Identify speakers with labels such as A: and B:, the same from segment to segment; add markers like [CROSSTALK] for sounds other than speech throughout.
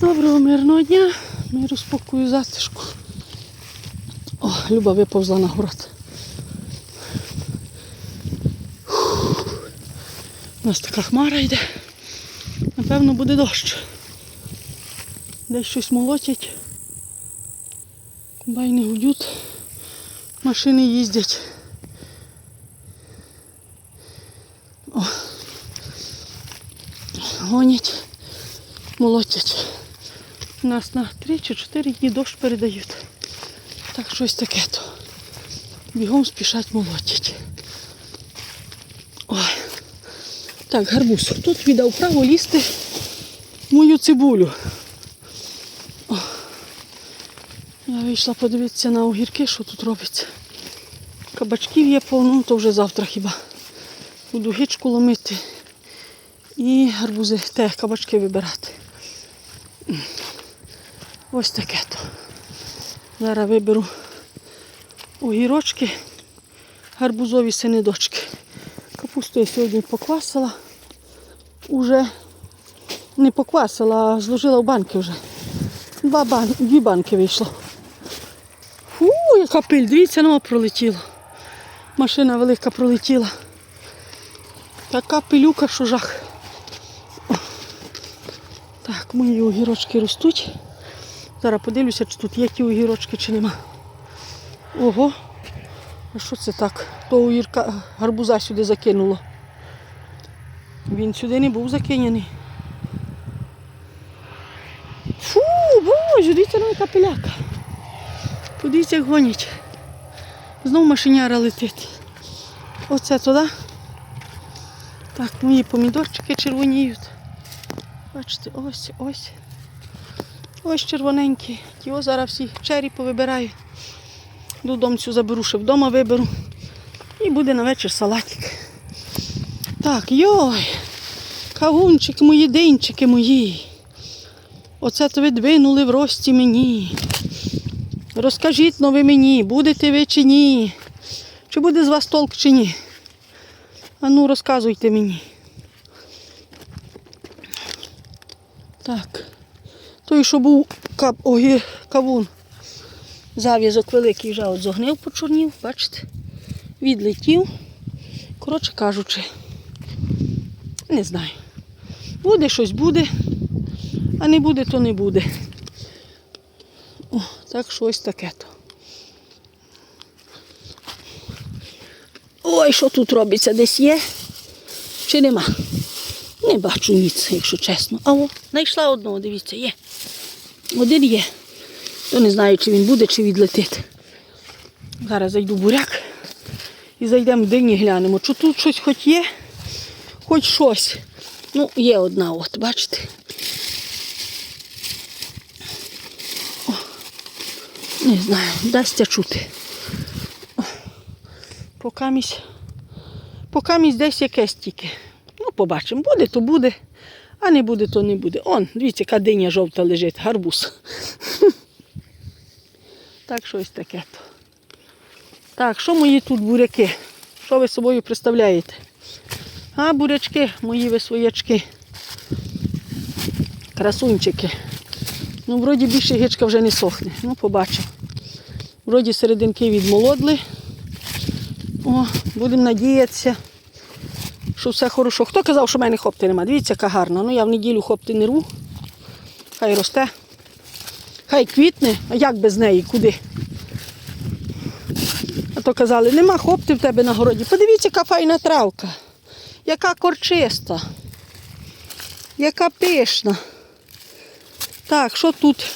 A: Доброго мирного дня, миру, спокою, затишку. О, Люба виповзла на город. У нас така хмара йде. Напевно, буде дощ. Десь щось молотять. Комбайни гудють, машини їздять. О. Гонять, молотять. У нас на 3 чи 4 дні дощ передають. Так щось таке то. Бігом спішать молотять. Ой. Так, гарбуз. Тут віддав право лізти мою цибулю. О. Я вийшла подивитися на огірки, що тут робиться. Кабачків є повно, ну, то вже завтра хіба. Буду гичку ломити і гарбузи, те, кабачки вибирати. Ось таке то. Зараз виберу огірочки, гарбузові сини дочки. Капусту я сьогодні поквасила. Уже не поквасила, а зложила в банки вже. Два бан... Дві банки вийшло. Фу, яка пиль, дивіться, ну пролетіло. Машина велика пролетіла. Така пилюка, що жах. Так, мої огірочки ростуть. Зараз подивлюся, чи тут є ті огірочки, чи нема. Ого. А що це так? То огірка гарбуза сюди закинуло. Він сюди не був закинений. Фу, боже, дивіться, ну яка пиляка. Подивіться, як гонять. Знов машиняра летить. Оце туди. Так, мої помідорчики червоніють. Бачите, ось, ось. Ось червоненькі. Його зараз всі чері повибираю. Додому цю заберу, ще вдома виберу. І буде на вечір салатик. Так, йой, кавунчики мої, динчики мої. Оце то ви двинули в рості мені. Розкажіть но ви мені, будете ви чи ні? Чи буде з вас толк чи ні? А ну розказуйте мені. Так. Той, що був кап, огі, кавун, зав'язок великий вже от зогнив, почорнів, бачите? Відлетів. Коротше кажучи, не знаю. Буде щось буде, а не буде, то не буде. О, так щось таке то. Ой, що тут робиться? Десь є? Чи нема? Не бачу ніц, якщо чесно. А о, знайшла одного, дивіться, є. Один є. То не знаю, чи він буде, чи відлетить. Зараз зайду в буряк і зайдемо в дині глянемо. Чи тут щось хоч є, хоч щось. Ну, є одна, от, бачите. О, не знаю, дасться чути. Покамість, покамість десь якесь тільки. Ну, побачимо, буде, то буде, а не буде, то не буде. Он, дивіться, яка диня жовта лежить, гарбуз. [LAUGHS] Так, щось таке то. Так, що мої тут буряки? Що ви собою представляєте? А, бурячки, мої ви своячки. Красунчики. Ну, вроді більше гичка вже не сохне. Ну, побачимо. Вроді серединки відмолодли. О, будемо надіятися, що все хорошо. Хто казав, що в мене хопти нема? Дивіться, яка гарна. Ну я в неділю хопти не рву. Хай росте. Хай квітне, а як без неї, куди? А то казали, нема хопти в тебе на городі. Подивіться, яка файна травка, яка корчиста, яка пишна. Так, що тут?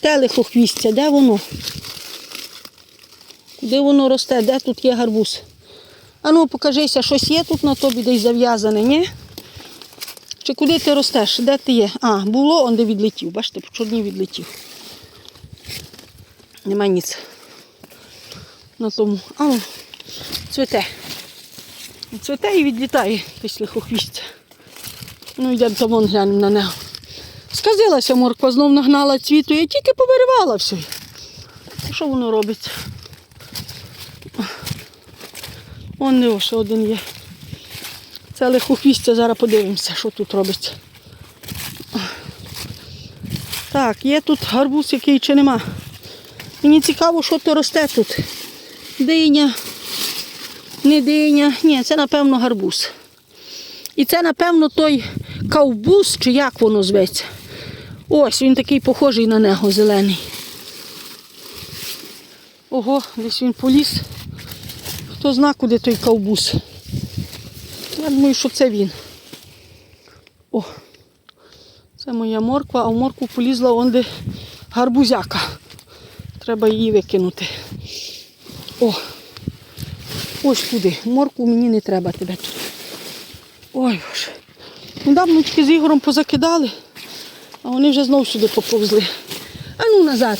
A: Телехохвістя, де воно? Куди воно росте? Де тут є гарбуз? А ну покажися, щось є тут на тобі десь зав'язане, ні? Чи куди ти ростеш? Де ти є? А, було, он де відлетів. Бачите, по чорні відлетів. Нема ніц. На тому. А, ну, цвете. Цвете і відлітає після хохвістя. Ну, йдемо там вон глянемо на нього. Сказилася морква, знов нагнала цвіту, я тільки повиривала все. Що воно робить? Вон не ще один є. Це лихохвістя, зараз подивимося, що тут робиться. Так, є тут гарбуз який чи нема. Мені цікаво, що то росте тут. Диня, не диня. Ні, це напевно гарбуз. І це, напевно, той ковбуз, чи як воно зветься. Ось він такий похожий на нього, зелений. Ого, десь він поліз. Хто зна, куди той ковбуз. Я думаю, що це він. О, це моя морква, а в моркву полізла он де гарбузяка. Треба її викинути. О, ось туди. Моркву мені не треба тебе тут. Ой боже. Недавно тільки з Ігорем позакидали, а вони вже знов сюди поповзли. А ну назад.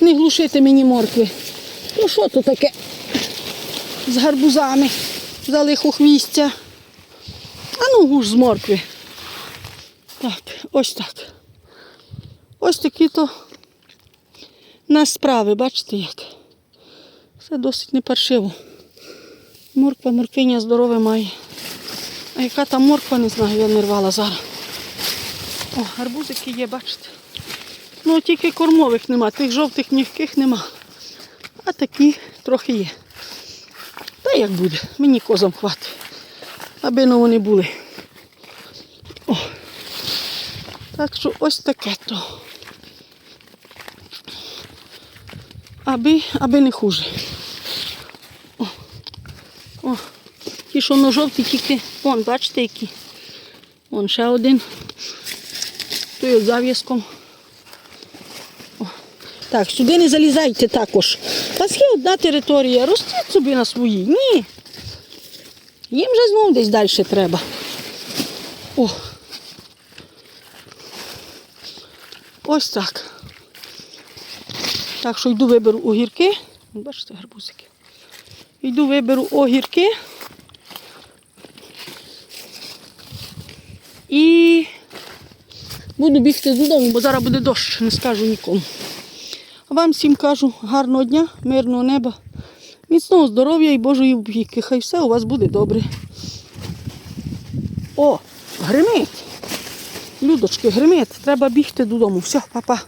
A: Не глушити мені моркви. Ну що то таке? З гарбузами, за лихохвістя. А ну гуш з моркви. Так, ось так. Ось такі то у нас справи, бачите як. Все досить не паршиво. Морква, морквиня здорове має. А яка там морква, не знаю, я не рвала зараз. О, гарбузики є, бачите. Ну тільки кормових нема, тих жовтих м'яких нема. А такі трохи є. Та як буде, мені козам хватить. Аби ну вони були. О. Так що ось таке то. Аби, аби не хуже. О. О. Ті, що на жовті, тільки. Вон, бачите, які. Вон ще один. Той зав'язком. Так, сюди не залізайте також. У є одна територія, ростіть собі на своїй. Ні. Їм же знову десь далі треба. О. Ось так. Так що йду виберу огірки. Бачите, гарбузики. Йду виберу огірки. І буду бігти додому, бо зараз буде дощ, не скажу нікому. Вам всім кажу гарного дня, мирного неба, міцного здоров'я і Божої опіки. Хай все у вас буде добре. О, гримить. Людочки, гримить. Треба бігти додому. Все, па-па.